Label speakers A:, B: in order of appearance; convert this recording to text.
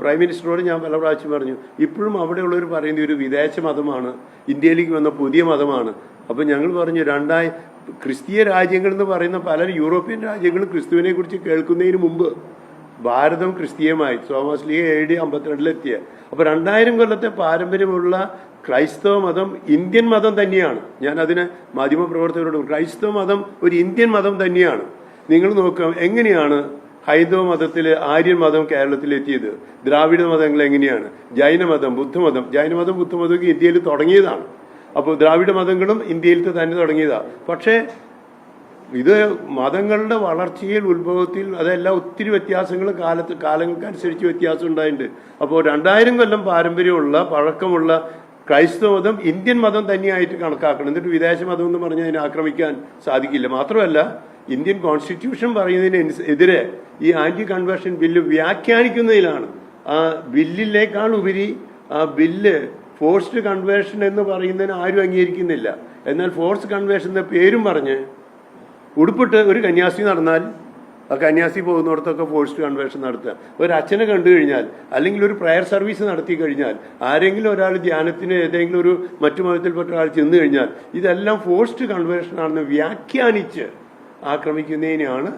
A: Prime മിനിസ്റ്ററോട് ഞാൻ പല പ്രാവശ്യം പറഞ്ഞു ഇപ്പോഴും അവിടെയുള്ളവർ പറയുന്ന ഒരു വിദേശ മതമാണ് ഇന്ത്യയിലേക്ക് വന്ന പുതിയ മതമാണ്. അപ്പം ഞങ്ങൾ പറഞ്ഞു രണ്ടായി ക്രിസ്തീയ രാജ്യങ്ങൾ എന്ന് പറയുന്ന പല യൂറോപ്യൻ രാജ്യങ്ങളും ക്രിസ്തുവിനെ കുറിച്ച് കേൾക്കുന്നതിന് മുമ്പ് ഭാരതം ക്രിസ്തീയമായി. തോമസ് ലീഗ് എ ഡി അമ്പത്തിരണ്ടിലെത്തിയ. അപ്പൊ രണ്ടായിരം കൊല്ലത്തെ പാരമ്പര്യമുള്ള ക്രൈസ്തവ മതം ഇന്ത്യൻ മതം തന്നെയാണ്. ഞാൻ അതിന് മാധ്യമപ്രവർത്തകരോട് ക്രൈസ്തവ മതം ഒരു ഇന്ത്യൻ മതം തന്നെയാണ്. നിങ്ങൾ നോക്കാം എങ്ങനെയാണ് ഹൈന്ദവ മതത്തിൽ ആര്യൻ മതം കേരളത്തിലെത്തിയത് ദ്രാവിഡ മതങ്ങൾ എങ്ങനെയാണ്? ജൈനമതം ബുദ്ധമതം ജൈനമതം ബുദ്ധമതമൊക്കെ ഇന്ത്യയിൽ തുടങ്ങിയതാണ്. അപ്പോൾ ദ്രാവിഡ മതങ്ങളും ഇന്ത്യയിലത്തെ തന്നെ തുടങ്ങിയതാണ് പക്ഷേ ഇത് മതങ്ങളുടെ വളർച്ചയിൽ ഉത്ഭവത്തിൽ അതെല്ലാം ഒത്തിരി വ്യത്യാസങ്ങൾ കാലത്ത് കാലങ്ങൾക്കനുസരിച്ച് വ്യത്യാസം ഉണ്ടായിട്ടുണ്ട്. അപ്പോൾ രണ്ടായിരം കൊല്ലം പാരമ്പര്യമുള്ള പഴക്കമുള്ള ക്രൈസ്തവ മതം ഇന്ത്യൻ മതം തന്നെയായിട്ട് കണക്കാക്കണം. എന്നിട്ട് വിദേശ മതം എന്ന് പറഞ്ഞ് അതിനെ ആക്രമിക്കാൻ സാധിക്കില്ല. മാത്രമല്ല ഇന്ത്യൻ കോൺസ്റ്റിറ്റ്യൂഷൻ പറയുന്നതിനെതിരെ ഈ ആന്റി കൺവേർഷൻ ബില്ല് വ്യാഖ്യാനിക്കുന്നതിലാണ്. ആ ബില്ലിലേക്കാൾ ഉപരി ആ ബില്ല് ഫോഴ്സ്ഡ് കൺവേർഷൻ എന്ന് പറയുന്നതിന് ആരും അംഗീകരിക്കുന്നില്ല. എന്നാൽ ഫോഴ്സ് കൺവേർഷൻ എന്ന പേരും പറഞ്ഞ് ഉടുപ്പിട്ട് ഒരു കന്യാസി നടന്നാൽ ആ കന്യാസി പോകുന്നിടത്തൊക്കെ ഫോഴ്സ്ഡ് കൺവേർഷൻ നടത്തുക. ഒരു അച്ഛനെ കണ്ടു കഴിഞ്ഞാൽ അല്ലെങ്കിൽ ഒരു പ്രയർ സർവീസ് നടത്തി കഴിഞ്ഞാൽ ആരെങ്കിലും ഒരാൾ ധ്യാനത്തിന് ഏതെങ്കിലും ഒരു മറ്റു മതത്തിൽപ്പെട്ട ഒരാൾ ചെന്ന് കഴിഞ്ഞാൽ ഇതെല്ലാം ഫോഴ്സ്ഡ് കൺവേർഷൻ ആണെന്ന് വ്യാഖ്യാനിച്ച് ആക്രമിക്കുന്നതിനെയാണ്